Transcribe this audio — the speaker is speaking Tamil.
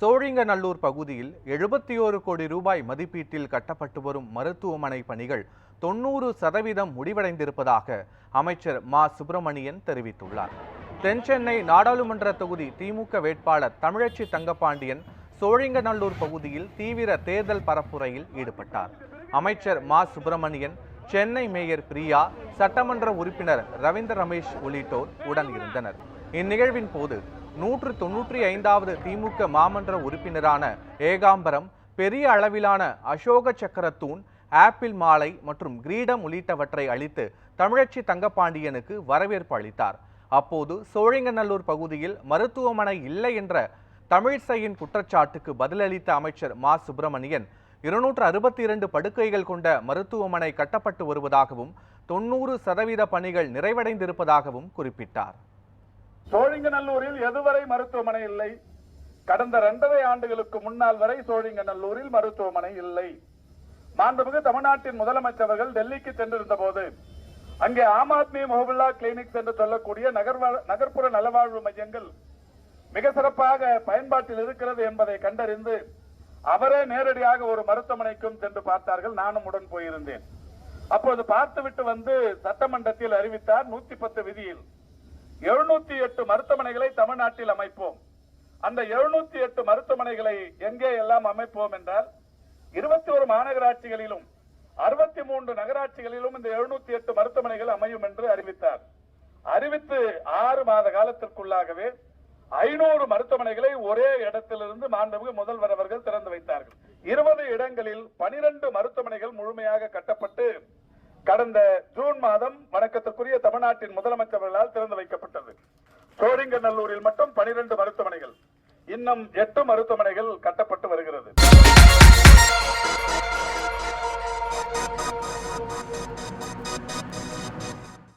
சோழிங்கநல்லூர் பகுதியில் எழுபத்தி ஓரு கோடி ரூபாய் மதிப்பீட்டில் கட்டப்பட்டு வரும் மருத்துவமனை பணிகள் தொண்ணூறு சதவீதம் முடிவடைந்திருப்பதாக அமைச்சர் மா. சுப்பிரமணியன் தெரிவித்துள்ளார். தென்சென்னை நாடாளுமன்ற தொகுதி திமுக வேட்பாளர் தமிழச்சி தங்கப்பாண்டியன் சோழிங்கநல்லூர் பகுதியில் தீவிர தேர்தல் பரப்புரையில் ஈடுபட்டார். அமைச்சர் மா. சுப்பிரமணியன் சென்னை மேயர் பிரியா சட்டமன்ற உறுப்பினர் ரவீந்திர ரமேஷ் உள்ளிட்டோர் உடன் இருந்தனர் இந்நிகழ்வின் போது நூற்று தொன்னூற்றி ஐந்தாவது திமுக மாமன்ற உறுப்பினரான ஏகாம்பரம் பெரிய அளவிலான அசோக சக்கர தூண் ஆப்பிள் மாலை மற்றும் கிரீடம் உள்ளிட்டவற்றை அளித்து தமிழச்சி தங்கப்பாண்டியனுக்கு வரவேற்பு அளித்தார். அப்போது சோழிங்கநல்லூர் பகுதியில் மருத்துவமனை இல்லை என்ற தமிழிசையின் குற்றச்சாட்டுக்கு பதிலளித்த அமைச்சர் மா. சுப்பிரமணியன் இருநூற்று அறுபத்தி இரண்டு படுக்கைகள் கொண்ட மருத்துவமனை கட்டப்பட்டு வருவதாகவும் தொண்ணூறு சதவீத பணிகள் நிறைவடைந்திருப்பதாகவும் குறிப்பிட்டார். சோழிங்கநல்லூரில் எதுவரை மருத்துவமனை இல்லை? கடந்த இரண்டரை ஆண்டுகளுக்கு முன்னால் வரை சோழிங்கநல்லூரில் மருத்துவமனை இல்லை. மாண்புமிகு தமிழ்நாட்டின் முதலமைச்சர்கள் டெல்லிக்கு சென்றிருந்த போது அங்கே ஆம் ஆத்மி மொஹபுல்லா கிளினிக்ஸ் என்று சொல்லக்கூடிய நகர்ப்புற நலவாழ்வு மையங்கள் மிக சிறப்பாக பயன்பாட்டில் இருக்கிறது என்பதை கண்டறிந்து அவரே நேரடியாக ஒரு மருத்துவமனைக்கும் சென்று பார்த்தார்கள். நானும் உடன் போயிருந்தேன். அப்போது பார்த்துவிட்டு வந்து சட்டமன்றத்தில் அறிவித்தார் நூத்தி பத்து விதியில். எழுநூத்தி எட்டு மருத்துவமனைகளை தமிழ்நாட்டில் அமைப்போம். அந்த எழுநூத்தி எட்டு மருத்துவமனைகளை எங்கே எல்லாம் அமைப்போம் என்றால் இருபத்தி ஒரு மாநகராட்சிகளிலும் அறுபத்தி மூன்று நகராட்சிகளிலும் இந்த எழுநூத்தி எட்டு மருத்துவமனைகள் அமையும் என்று அறிவித்தார். அறிவித்து ஆறு மாத காலத்திற்குள்ளாகவே ஐநூறு மருத்துவமனைகளை ஒரே இடத்திலிருந்து மாண்புமிகு முதல்வர் அவர்கள் திறந்து வைத்தார்கள். இருபது இடங்களில் பனிரெண்டு மருத்துவமனைகள் முழுமையாக கட்டப்பட்டு கடந்த ஜூன் மாதம் வணக்கத்திற்குரிய தமிழ்நாட்டின் முதலமைச்சர்களால் திறந்து வைக்கப்பட்டது. சோழிங்கநல்லூரில் மட்டும் பனிரெண்டு மருத்துவமனைகள். இன்னும் எட்டு மருத்துவமனைகள் கட்டப்பட்டு வருகிறது.